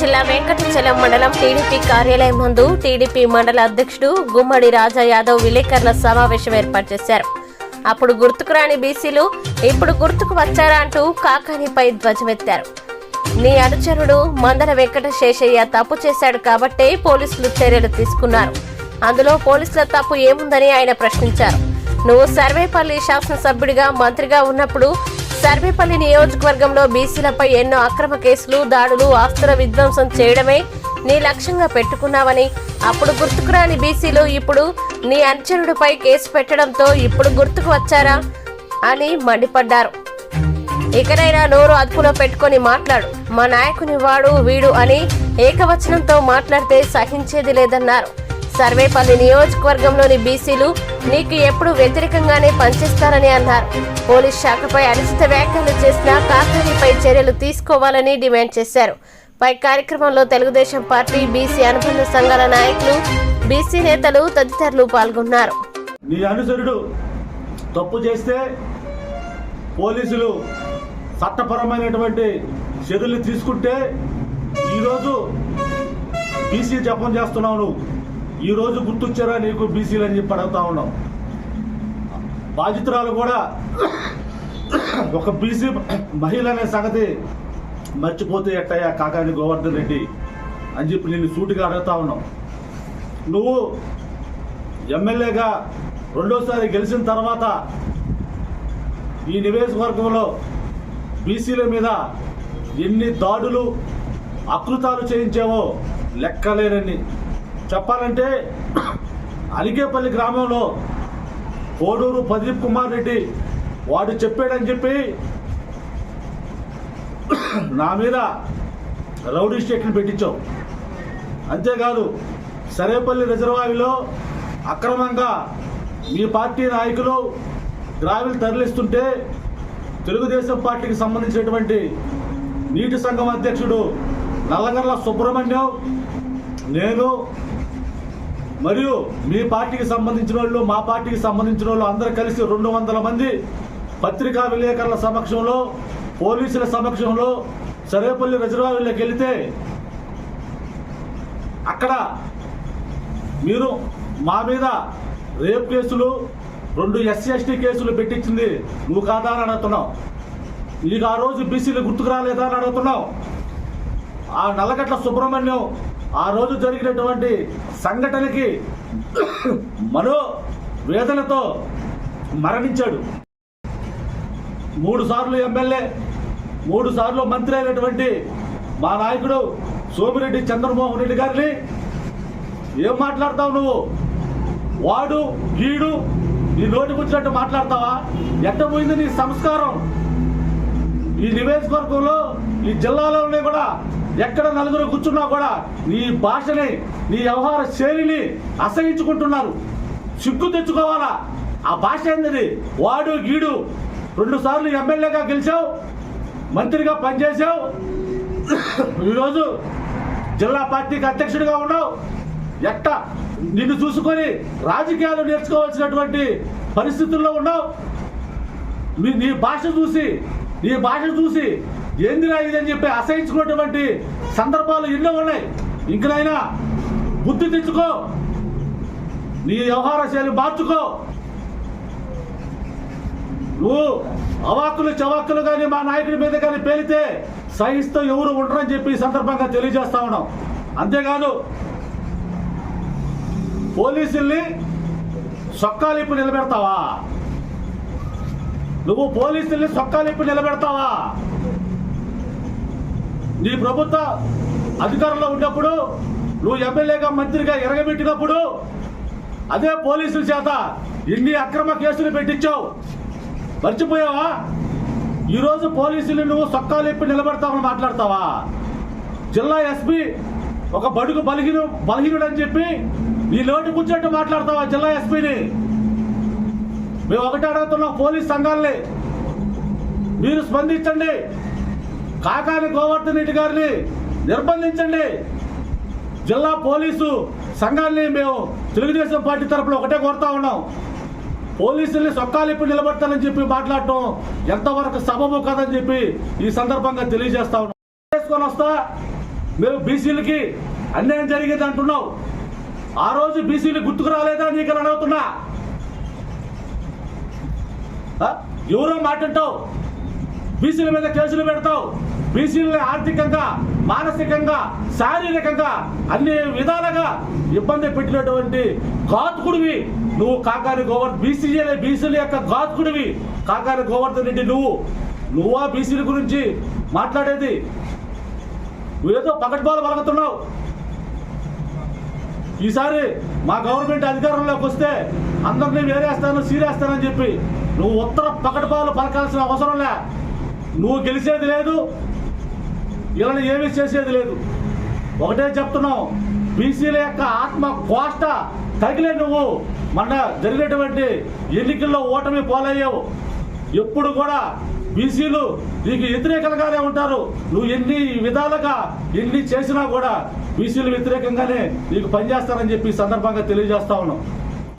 జిల్లా వెంకటచలం మండలం టీడీపీ కార్యాలయం నందు టీడీపీ మండల అధ్యక్షుడు గుమ్మడి రాజా యాదవ్ విలేకరుల సమావేశం ఏర్పాటు చేశారు. అప్పుడు గుర్తుకు రాని బీసీలు ఇప్పుడు గుర్తుకు వచ్చారా అంటూ కాకానిపై ధ్వజమెత్తారు. నీ అనుచరుడు మందల వెంకట శేషయ్య తప్పు చేశాడు కాబట్టే పోలీసులు చర్యలు తీసుకున్నారు. అందులో పోలీసుల తప్పు ఏముందని ఆయన ప్రశ్నించారు. నువ్వు సర్వేపల్లి శాసనసభ్యుడిగా మంత్రిగా ఉన్నప్పుడు సర్వేపల్లి నియోజకవర్గంలో బీసీలపై ఎన్నో అక్రమ కేసులు దాడులు ఆస్తుల విధ్వంసం చేయడమే నీ లక్ష్యంగా పెట్టుకున్నావని. అప్పుడు గుర్తుకురాని బీసీలు ఇప్పుడు నీ అనుచరుడిపై కేసు పెట్టడంతో ఇప్పుడు గుర్తుకు వచ్చారా అని మండిపడ్డారు. ఇకనైనా నోరు అదుపులో పెట్టుకొని మాట్లాడు. మా నాయకుని వాడు వీడు అని ఏకవచనంతో మాట్లాడితే సహించేది లేదన్నారు. సర్వేపల్లి నియోజకవర్గంలోని బీసీలు నీకు ఎప్పుడు వ్యతిరేకంగానే పనిచేస్తారని అన్నారు. పోలీస్ శాఖపై అనుచిత వ్యాఖ్యలు చేసిన కాకానిపై చర్యలు తీసుకోవాలని డిమాండ్ చేశారు. పై కార్యక్రమంలో తెలుగుదేశం పార్టీ బీసీ అనుబంధ సంఘాల నాయకులు బీసీ నేతలు తదితరులు పాల్గొన్నారు. నీ అనుసరుడు తప్పు చేస్తే పోలీసులు చట్టపరమైనటువంటి చర్యలు తీసుకుంటే ఈరోజు బీసీ జపం చేస్తున్నావు నువ్వు. ఈరోజు గుర్తొచ్చారా నీకు బీసీలు అని చెప్పి అడుగుతా ఉన్నాం. బాధితురాలు కూడా ఒక బీసీ మహిళ అనే సంగతి మర్చిపోతే ఎట్టయ్యా కాకాని గోవర్ధన్ రెడ్డి అని చెప్పి నేను సూటిగా అడుగుతా ఉన్నాం. నువ్వు ఎమ్మెల్యేగా రెండోసారి గెలిచిన తర్వాత ఈ నియోజకవర్గంలో బీసీల మీద ఎన్ని దాడులు అకృతాలు చేయించావో లెక్కలేనని చెప్పాలంటే అలికేపల్లి గ్రామంలో కోడూరు ప్రదీప్ కుమార్ రెడ్డి వాడు చెప్పాడని చెప్పి నా మీద రౌడీ స్టేట్ని పెట్టించావు అంతేకాదు సరేపల్లి రిజర్వాయర్లో అక్రమంగా మీ పార్టీ నాయకులు గ్రావిల్ తరలిస్తుంటే తెలుగుదేశం పార్టీకి సంబంధించినటువంటి నీటి సంఘం అధ్యక్షుడు నల్లగర్ల సుబ్రహ్మణ్యం నేను మరియు మీ పార్టీకి సంబంధించిన వాళ్ళు మా పార్టీకి సంబంధించిన వాళ్ళు అందరూ కలిసి రెండు వందల మంది పత్రికా విలేకరుల సమక్షంలో పోలీసుల సమక్షంలో సరేపల్లి రిజర్వాయర్లోకి వెళితే అక్కడ మీరు మా మీద రేప్ కేసులు రెండు ఎస్సీ ఎస్టీ కేసులు పెట్టించింది నువ్వు కాదా అని అడుగుతున్నావు. నీకు ఆ రోజు బీసీలు గుర్తుకు రాలేదా అని అడుగుతున్నావు. ఆ నల్లగట్ల సుబ్రహ్మణ్యం ఆ రోజు జరిగినటువంటి సంఘటనకి మనో వేదనతో మరణించాడు. మూడు సార్లు ఎమ్మెల్యే మూడు సార్లు మంత్రి అయినటువంటి మా నాయకుడు సోమిరెడ్డి చంద్రమోహన్ రెడ్డి గారిని ఏం మాట్లాడతావు నువ్వు? వాడు గీడు నీ నోటికి వచ్చినట్టు మాట్లాడతావా? ఎట్ట పోయింది నీ సంస్కారం? ఈ నియోజకవర్గంలో ఈ జిల్లాలోనే కూడా ఎక్కడ నలుగురు కూర్చున్నా కూడా నీ భాషని నీ వ్యవహార శైలిని అసహించుకుంటున్నారు. సిగ్గు తెచ్చుకోవాలా? ఆ భాష ఏంటిది వాడు గీడు రెండు సార్లు ఎమ్మెల్యేగా గెలిచావు మంత్రిగా పనిచేసావు ఈరోజు జిల్లా పార్టీకి అధ్యక్షుడిగా ఉన్నావు. ఎట్ట? నిన్ను చూసుకొని రాజకీయాలు నేర్చుకోవాల్సినటువంటి పరిస్థితుల్లో ఉన్నావు. మీ నీ భాష చూసి నీ భాష చూసి ఏందిరా ఇదని చెప్పి అసహించుకున్నటువంటి సందర్భాలు ఎన్నో ఉన్నాయి. ఇంకనైనా బుద్ధి తెచ్చుకో. నీ వ్యవహార శైలి మార్చుకో. నువ్వు అవాక్కులు చవాక్కులు కానీ మా నాయకుడి మీద కానీ పేలితే సహిస్తూ ఎవరు ఉండరని చెప్పి సందర్భంగా తెలియజేస్తా ఉన్నాం. అంతేకాదు పోలీసుల్ని సొక్కాలిప్పు నిలబెడతావా? నువ్వు పోలీసుల్ని సొక్కాలిప్పు నిలబెడతావా? నీ ప్రభుత్వ అధికారంలో ఉన్నప్పుడు నువ్వు ఎమ్మెల్యేగా మంత్రిగా ఎరగబెట్టినప్పుడు అదే పోలీసుల చేత ఎన్ని అక్రమ కేసులు పెట్టించావు. మర్చిపోయావా? ఈరోజు పోలీసులు నువ్వు సొక్కాలిప్పి నిలబడతావని మాట్లాడతావా? జిల్లా ఎస్పీ ఒక బడుగు బలహీన బలహీనుడు అని చెప్పి నీ లోటు కూర్చోట్టు మాట్లాడతావా జిల్లా ఎస్పీని? మేము ఒకటి అడుగుతున్నాం పోలీస్ సంఘాలని మీరు స్పందించండి. కాకాని గోవర్ధన్ రెడ్డి గారిని నిర్బంధించండి. జిల్లా పోలీసు సంఘాన్ని మేము తెలుగుదేశం పార్టీ తరఫున ఒకటే కోరుతా ఉన్నాం. పోలీసుల్ని సొక్కాలిప్పి నిలబడతానని చెప్పి మాట్లాడటం ఎంతవరకు సబబు కదని చెప్పి ఈ సందర్భంగా తెలియజేస్తా ఉన్నాం. చేసుకొని వస్తా. మేము బీసీలకి అన్యాయం జరిగేది అంటున్నావు. ఆ రోజు బీసీలు గుర్తుకు రాలేదా నీకు అని అడుగుతున్నా. ఎవరో మాట్లాడతావు బీసీల మీద కేసులు పెడతావు. బీసీలు ఆర్థికంగా మానసికంగా శారీరకంగా అన్ని విధాలుగా ఇబ్బంది పెట్టినటువంటి ఘాతుకుడివి. నువ్వు కాకాని గోవర్ధన్ బీసీలే బీసీల యొక్క ఘాతుకుడివి. కాకాని గోవర్ధన్ రెడ్డి నువ్వు. నువ్వా బీసీల గురించి మాట్లాడేది? నువ్వేదో పకడ్బాలు పలుకుతున్నావు ఈసారి మా గవర్నమెంట్ అధికారంలోకి వస్తే అందరినీ వేరేస్తాను సీరేస్తానని చెప్పి నువ్వు ఉత్తర పకడ్బాలు పలకాల్సిన అవసరం లే. నువ్వు గెలిచేది లేదు. ఇలా ఏమీ చేసేది లేదు. ఒకటే చెప్తున్నావు బీసీల యొక్క ఆత్మ కోష్ట తగిలే నువ్వు. మొన్న జరిగినటువంటి ఎన్నికల్లో ఓటమి పోలయ్యావు. ఎప్పుడు కూడా బీసీలు నీకు వ్యతిరేకంగానే ఉంటారు. నువ్వు ఎన్ని విధాలుగా ఎన్ని చేసినా కూడా బీసీలు వ్యతిరేకంగానే నీకు పనిచేస్తారని చెప్పి సందర్భంగా తెలియజేస్తా ఉన్నాం.